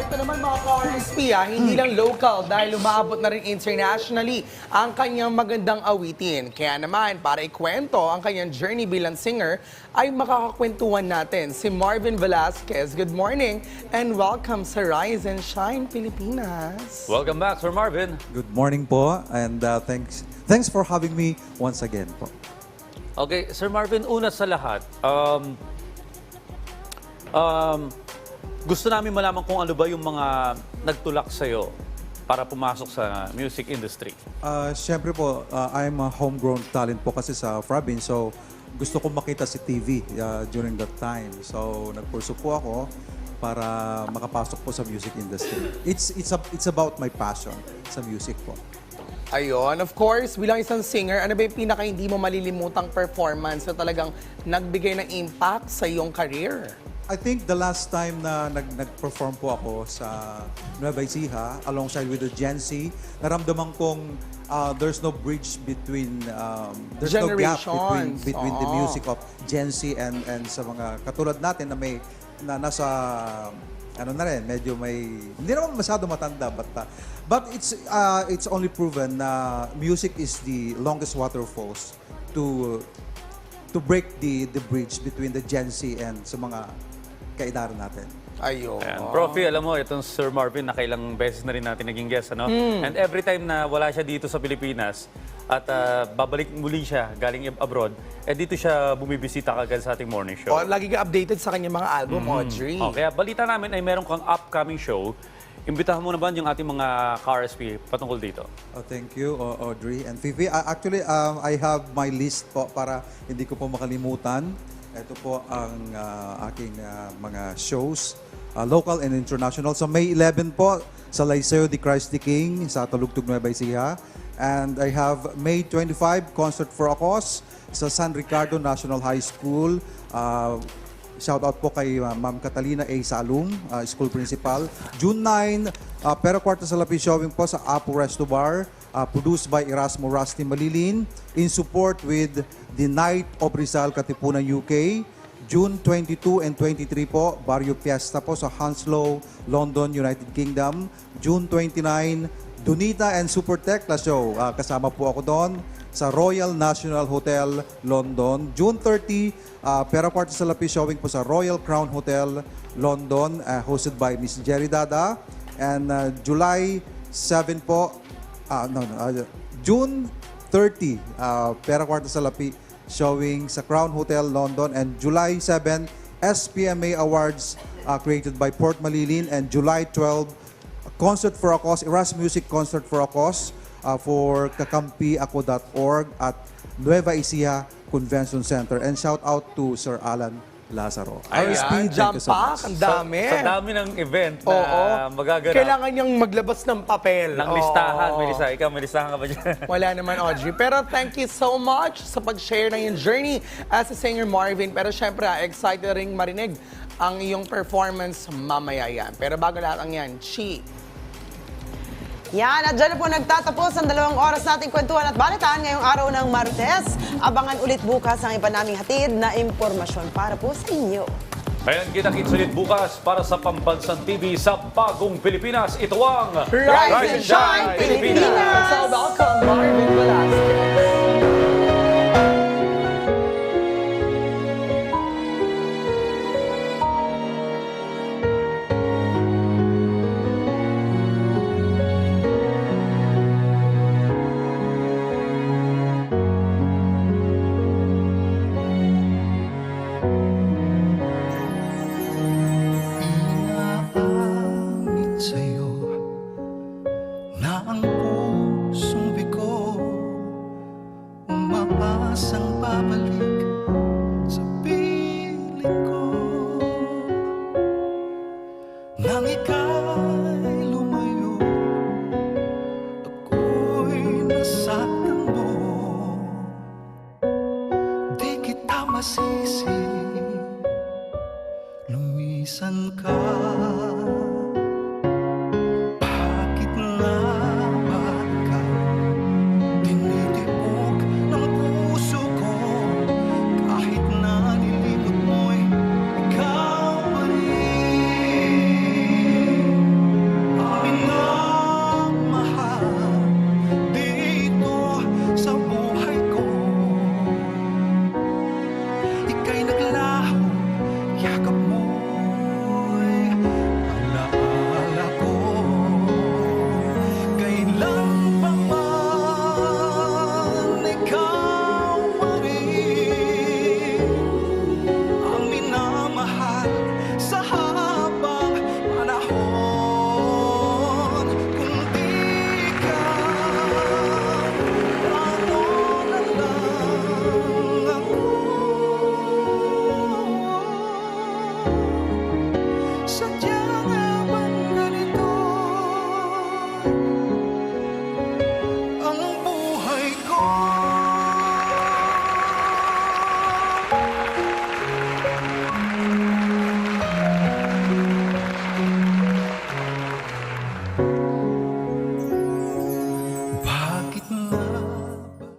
ito naman mga ka-RSP ah, hindi lang local dahil umaabot na rin internationally ang kanyang magandang awitin. Kaya naman, para ikwento ang kanyang journey bilang singer, ay makakakwentuhan natin si Marvin Velasquez. Good morning and welcome sa Rise and Shine Pilipinas. Welcome back, Sir Marvin. Good morning po and uh, thanks thanks for having me once again po. Okay, Sir Marvin, una sa lahat, um, um, gusto namin malaman kung ano ba yung mga nagtulak sa'yo para pumasok sa music industry. Uh, Siyempre po, uh, I'm a homegrown talent po kasi sa province so gusto ko makita si TV uh, during that time. So nagpurso po ako para makapasok po sa music industry. It's it's a, it's about my passion sa music po. Ayun, of course, bilang isang singer, ano ba yung pinaka hindi mo malilimutang performance na talagang nagbigay ng impact sa iyong career? I think the last time na nag, nag-perform po ako sa Nueva Ecija alongside with the Gen Z, naramdaman kong uh, there's no bridge between um, there's no gap between between the music of Gen Z and and sa mga katulad natin na may na nasa ano na rin, medyo may hindi naman masyado matanda but uh, but it's uh, it's only proven na music is the longest waterfalls to to break the the bridge between the Gen Z and sa mga kaidaran natin. Ayun. Ayan. Profi, alam mo, itong Sir Marvin, nakailang beses na rin natin naging guest. Ano? And every time na wala siya dito sa Pilipinas at ah, babalik muli siya galing abroad, eh dito siya bumibisita kagad sa ating morning show. O, lagi ka updated sa kanyang mga album, Audrey. Oh, kaya balita namin ay meron kang upcoming show. Imbitahan mo na ba yung ating mga ka-RSP patungkol dito? Oh, thank you, Audrey and Fifi. Uh, actually, um, I have my list po para hindi ko po makalimutan. Ito po ang uh, aking uh, mga shows, uh, local and international. Sa May 11 po, sa Liceo de Christ the King sa Talugtog Nueva Ecija. And I have May 25, Concert for a sa San Ricardo National High School. Uh, Shout out po kay uh, Ma'am Catalina A. Salum, uh, school principal. June 9, uh, Pero Kwarta sa Lapi showing po sa Apo Resto Bar, uh, produced by Erasmo Rusty Malilin, in support with the Night of Rizal Katipunan UK. June 22 and 23 po, Barrio Fiesta po sa Hounslow, London, United Kingdom. June 29, Dunita and Supertech na show. Uh, kasama po ako doon sa Royal National Hotel, London. June 30, uh, Pera Kwarta sa Lapi showing po sa Royal Crown Hotel, London, uh, hosted by Miss Jerry Dada. And uh, July 7 po, ah, no, no, uh, June 30, uh, Pera Kwarta sa Lapi showing sa Crown Hotel, London. And July 7, SPMA Awards uh, created by Port Malilin. And July 12, Concert for a Cause, Eras Music Concert for a Cause uh, for kakampiako.org at Nueva Ecija Convention Center. And shout out to Sir Alan Lazaro. Ayan, so pack, ang dami. Sa, sa dami ng event na Oo. magaganap. Kailangan niyang maglabas ng papel. ng listahan. Oo. Melissa, ikaw, may listahan ka ba dyan? Wala naman, Audrey. Pero thank you so much sa pag-share ng iyong journey as a singer, Marvin. Pero syempre, ah, excited ring marinig ang iyong performance mamaya yan. Pero bago lahat ang yan, Chi. Yan, at dyan na po nagtatapos ang dalawang oras nating kwentuhan at balitaan ngayong araw ng Martes. Abangan ulit bukas ang iba naming hatid na impormasyon para po sa inyo. Ayan, kita-kits ulit bukas para sa Pambansang TV sa Bagong Pilipinas. Ito ang Rise and Shine, Pilipinas! So